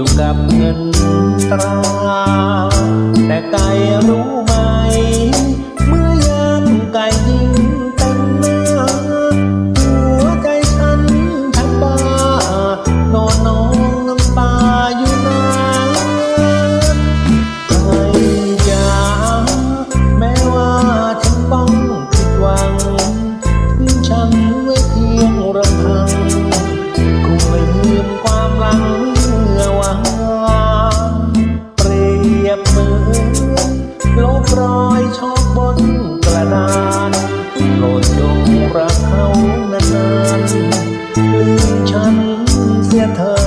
อยู่กับเงินตรา แต่ไกลรู้ไหม จงรักเขานานๆลืมฉันเสียเธอ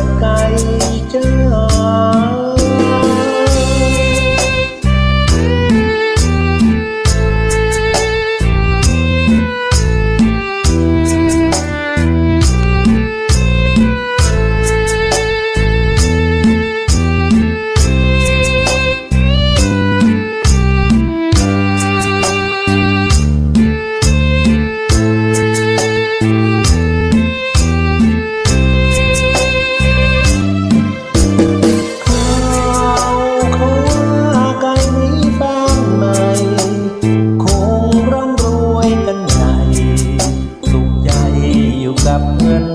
ับเงิน